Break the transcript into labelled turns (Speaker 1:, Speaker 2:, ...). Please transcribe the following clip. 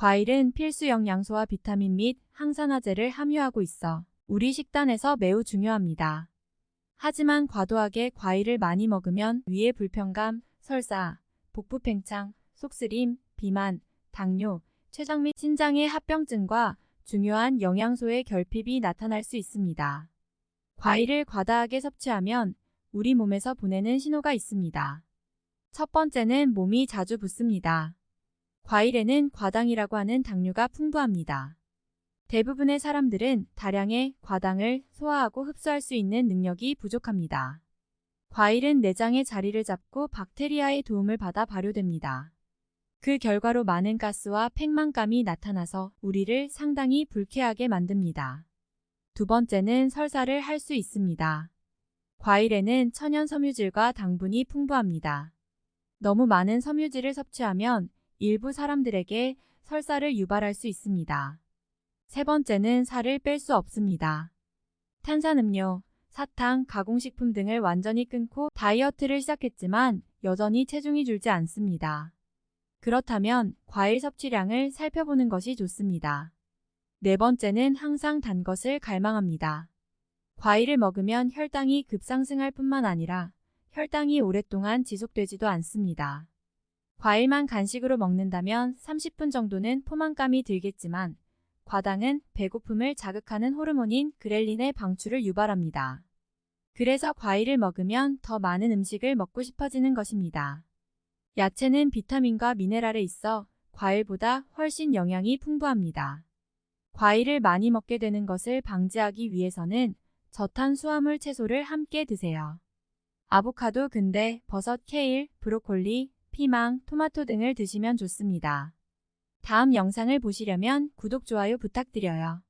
Speaker 1: 과일은 필수 영양소와 비타민 및 항산화제를 함유하고 있어 우리 식단에서 매우 중요합니다. 하지만 과도하게 과일을 많이 먹으면 위의 불편감, 설사, 복부 팽창, 속쓰림, 비만, 당뇨, 췌장 및 신장의 합병증과 중요한 영양소의 결핍이 나타날 수 있습니다. 과일을 과다하게 섭취하면 우리 몸에서 보내는 신호가 있습니다. 첫 번째는 몸이 자주 붓습니다. 과일에는 과당이라고 하는 당류가 풍부합니다. 대부분의 사람들은 다량의 과당을 소화하고 흡수할 수 있는 능력이 부족합니다. 과일은 내장의 자리를 잡고 박테리아의 도움을 받아 발효됩니다. 그 결과로 많은 가스와 팽만감이 나타나서 우리를 상당히 불쾌하게 만듭니다. 두 번째는 설사를 할 수 있습니다. 과일에는 천연 섬유질과 당분이 풍부합니다. 너무 많은 섬유질을 섭취하면 일부 사람들에게 설사를 유발할 수 있습니다. 세 번째는 살을 뺄 수 없습니다. 탄산음료, 사탕, 가공식품 등을 완전히 끊고 다이어트를 시작했지만 여전히 체중이 줄지 않습니다. 그렇다면 과일 섭취량을 살펴보는 것이 좋습니다. 네 번째는 항상 단 것을 갈망합니다. 과일을 먹으면 혈당이 급상승할 뿐만 아니라 혈당이 오랫동안 지속되지도 않습니다. 과일만 간식으로 먹는다면 30분 정도는 포만감이 들겠지만 과당은 배고픔을 자극하는 호르몬인 그렐린의 방출을 유발합니다. 그래서 과일을 먹으면 더 많은 음식을 먹고 싶어지는 것입니다. 야채는 비타민과 미네랄에 있어 과일보다 훨씬 영양이 풍부합니다. 과일을 많이 먹게 되는 것을 방지하기 위해서는 저탄수화물 채소를 함께 드세요. 아보카도, 근대, 버섯, 케일, 브로콜리, 피망, 토마토 등을 드시면 좋습니다. 다음 영상을 보시려면 구독, 좋아요 부탁드려요.